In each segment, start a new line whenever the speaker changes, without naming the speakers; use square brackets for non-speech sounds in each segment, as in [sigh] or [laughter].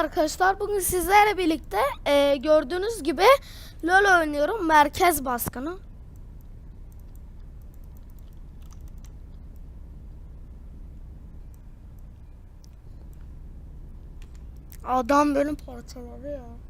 arkadaşlar bugün sizlerle birlikte e, gördüğünüz gibi LoL oynuyorum merkez baskını. Adam benim parçaladı ya.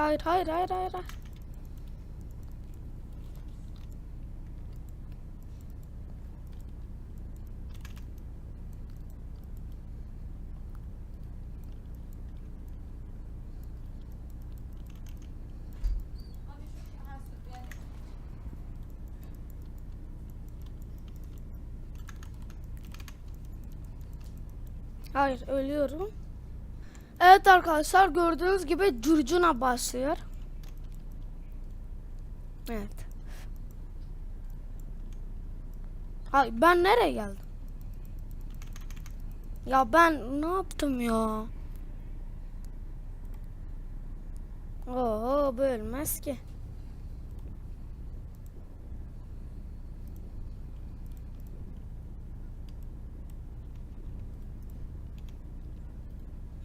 Hayır hayır hayır hayır. hayır. Hayır ölüyorum. Evet arkadaşlar gördüğünüz gibi curcuna başlıyor. Evet. Ay ben nereye geldim? Ya ben ne yaptım ya? Oo bölmez ki.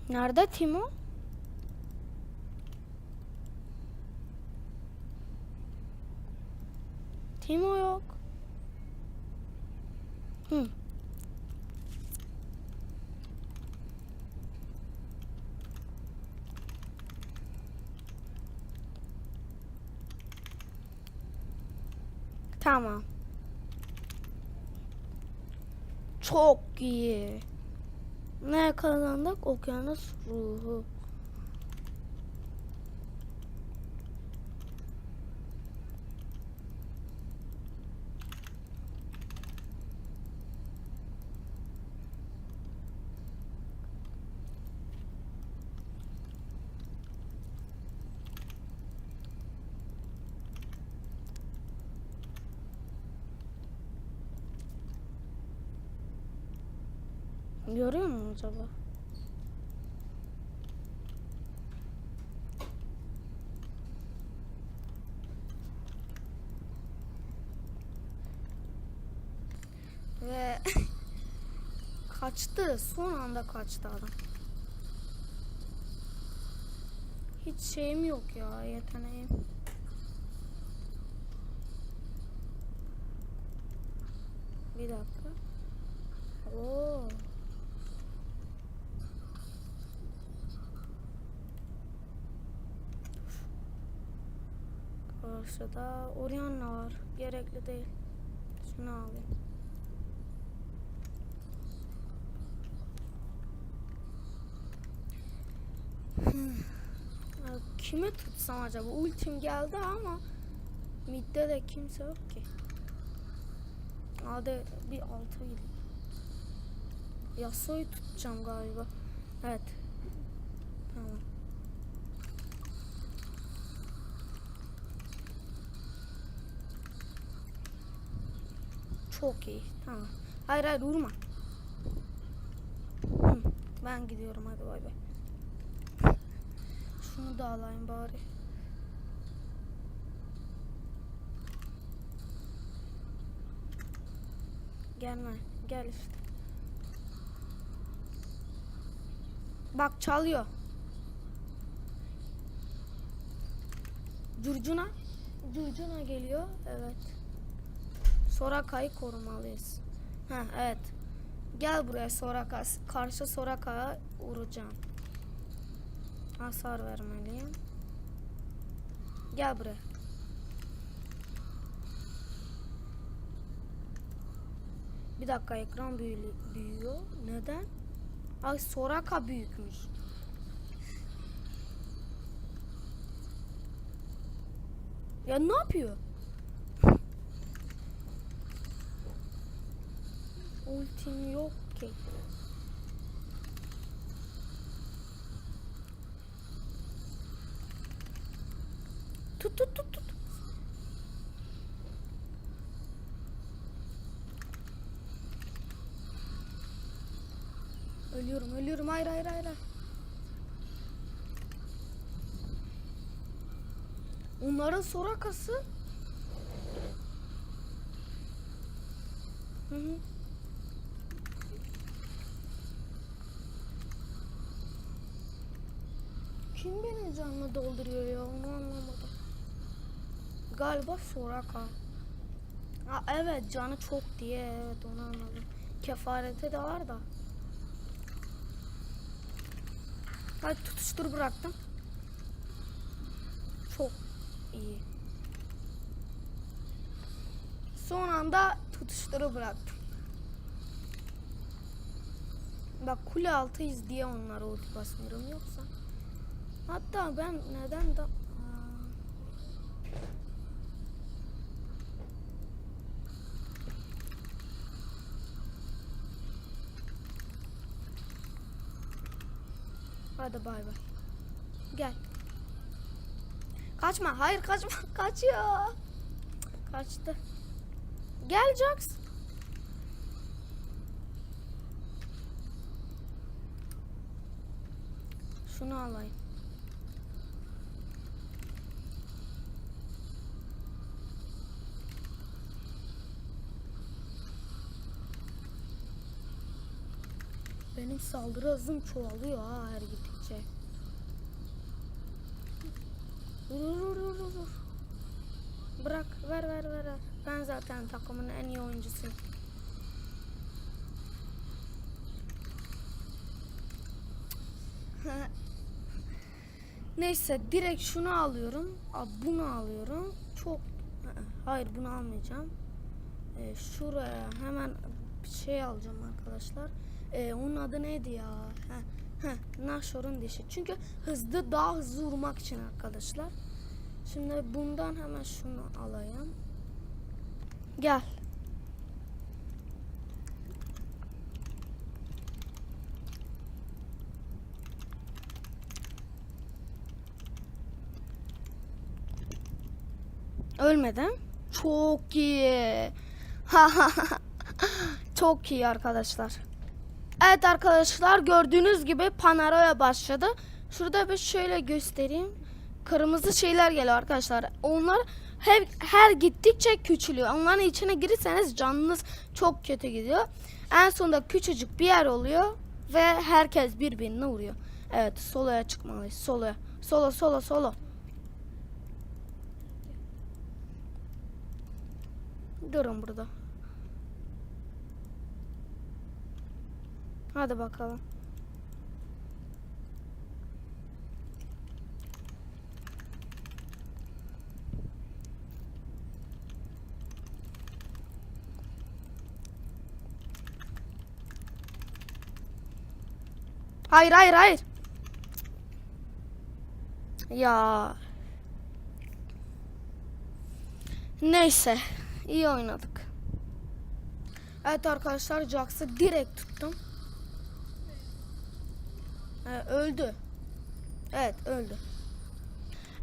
Nerede Timo? Timo yok. Hı. Tamam. Çok iyi. Ne kazandık? Okyanus ruhu. Görüyor musun acaba? Ve [laughs] kaçtı. Son anda kaçtı adam. Hiç şeyim yok ya yeteneğim. Bir dakika. Oo. Karşıda Orianna var. Gerekli değil. Şunu alayım. Hmm. Kime tutsam acaba? Ultim geldi ama midde de kimse yok ki. Hadi bir altı gideyim. Yasuo'yu tutacağım galiba. Evet. Tamam. Çok iyi. Tamam. Hayır hayır vurma. Ben gidiyorum hadi bay bay. Şunu da alayım bari. Gelme. Gel işte. Bak çalıyor. Curcuna. Curcuna geliyor. Evet. Soraka'yı korumalıyız. Ha evet. Gel buraya Soraka. Karşı Soraka'ya vuracağım. Hasar vermeliyim. Gel buraya. Bir dakika ekran büyüyor. Neden? Ay Soraka büyükmüş. Ya ne yapıyor? Ultim yok ki. Tut tut tut tut. Ölüyorum ölüyorum hayır hayır hayır. Onların sorakası. Hı hı. Kim beni canlı dolduruyor ya onu anlamadım. Galiba Soraka. Ha evet canı çok diye evet onu anladım. Kefareti de var da. Hadi tutuştur bıraktım. Çok iyi. Son anda tutuşturu bıraktım. Bak kule altıyız diye onlara ulti basmıyorum yoksa. Hatta ben neden da... Hadi bay bay. Gel. Kaçma. Hayır kaçma. [laughs] Kaçıyor. Kaçtı. Gel Jax. Şunu alayım. Benim saldırı hızım çoğalıyor ha her gittikçe. Dur dur dur dur. Bırak ver ver ver. Ben zaten takımın en iyi oyuncusuyum. [laughs] Neyse direkt şunu alıyorum. Bunu alıyorum. Çok hayır bunu almayacağım. Ee, şuraya hemen bir şey alacağım arkadaşlar. Ee, onun adı neydi ya? Heh, heh, Nashor'un dişi. Çünkü hızlı daha hızlı vurmak için arkadaşlar. Şimdi bundan hemen şunu alayım. Gel. Ölmeden. Çok iyi. [laughs] Çok iyi arkadaşlar. Evet arkadaşlar gördüğünüz gibi Panaroya başladı. Şurada bir şöyle göstereyim. Kırmızı şeyler geliyor arkadaşlar. Onlar her, her gittikçe küçülüyor. Onların içine girirseniz canınız çok kötü gidiyor. En sonunda küçücük bir yer oluyor ve herkes birbirine vuruyor. Evet soloya çıkmalıyız. Soloya. Solo solo solo. Durun burada. Hadi bakalım. Hayır hayır hayır. Ya. Neyse. iyi oynadık. Evet arkadaşlar Jax'ı direkt tuttum. Öldü. Evet öldü.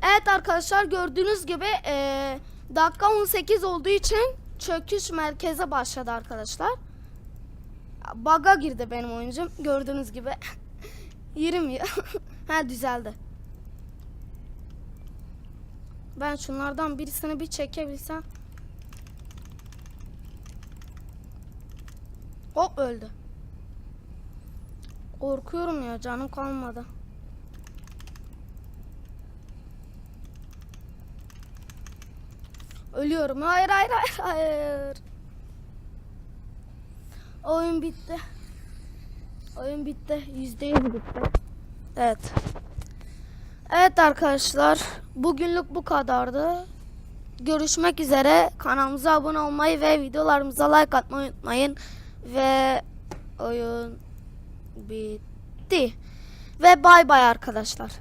Evet arkadaşlar gördüğünüz gibi ee, dakika 18 olduğu için çöküş merkeze başladı arkadaşlar. Baga girdi benim oyuncum. Gördüğünüz gibi. [laughs] Yürümüyor. [laughs] ha düzeldi. Ben şunlardan birisini bir çekebilsem. Hop öldü. Korkuyorum ya canım kalmadı. Ölüyorum. Hayır hayır hayır hayır. Oyun bitti. Oyun bitti. Yüzde yüz bitti. Evet. Evet arkadaşlar. Bugünlük bu kadardı. Görüşmek üzere. Kanalımıza abone olmayı ve videolarımıza like atmayı unutmayın. Ve oyun bitti. Ve bay bay arkadaşlar.